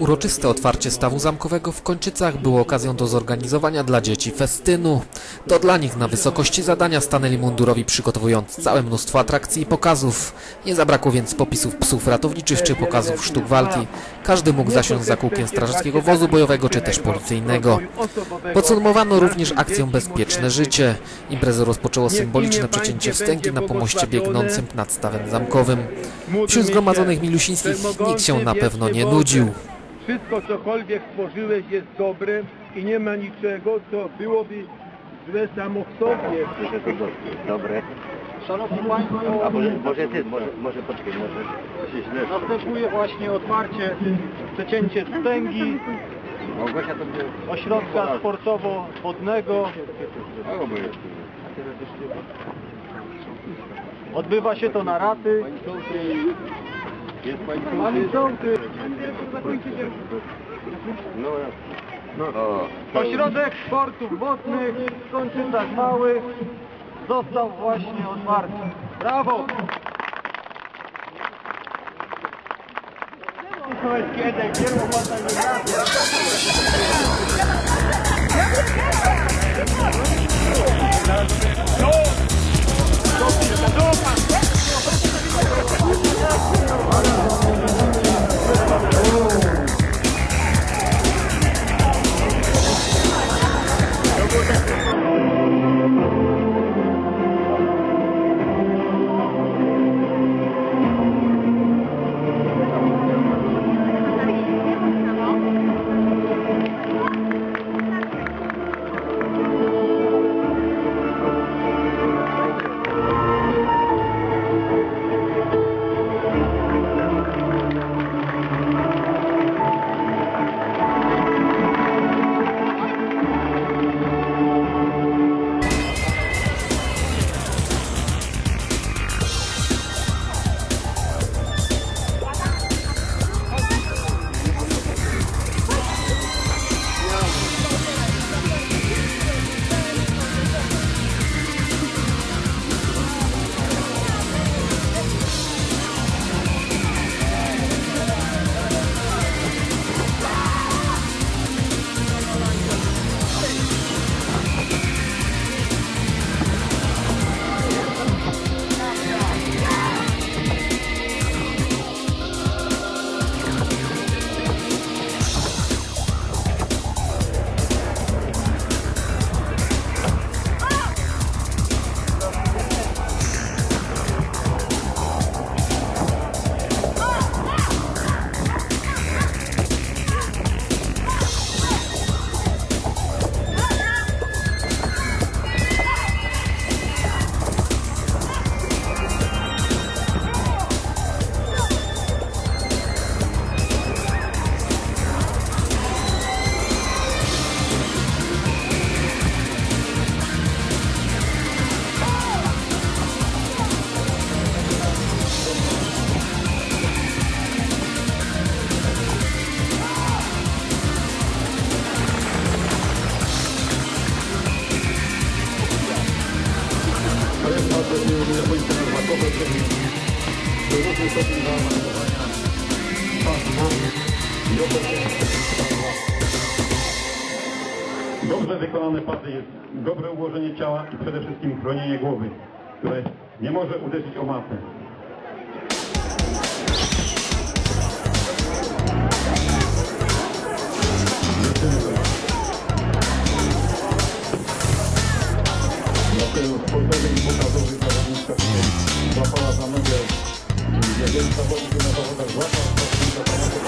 Uroczyste otwarcie stawu zamkowego w Kończycach było okazją do zorganizowania dla dzieci festynu. To dla nich na wysokości zadania stanęli mundurowi przygotowując całe mnóstwo atrakcji i pokazów. Nie zabrakło więc popisów psów ratowniczych czy pokazów sztuk walki. Każdy mógł zasiąść za kółkiem strażackiego wozu bojowego czy też policyjnego. Podsumowano również akcję Bezpieczne Życie. Imprezę rozpoczęło symboliczne przecięcie wstęgi na pomoście biegnącym nad stawem zamkowym. Wśród zgromadzonych milusińskich nikt się na pewno nie nudził. Wszystko, cokolwiek stworzyłeś jest dobre i nie ma niczego, co byłoby złe samo w sobie. Dobre. Szanowni Państwo, A może, może ty, może, może poczekaj, może się źle. następuje właśnie otwarcie, przecięcie wstęgi Małgosia to będzie... ośrodka sportowo-wodnego. Odbywa się to na raty. No, no. O, Ośrodek Sportów Wodnych w Kończycach Małych został właśnie otwarty. Brawo! Dobrze wykonane pasy jest dobre ułożenie ciała i przede wszystkim chronienie głowy, które nie może uderzyć o masę. tył, sportowy i pokazowy zawodnika. Złapała za nogę. Jeden zawodnik na zawodach złapał, to drugi zawodnik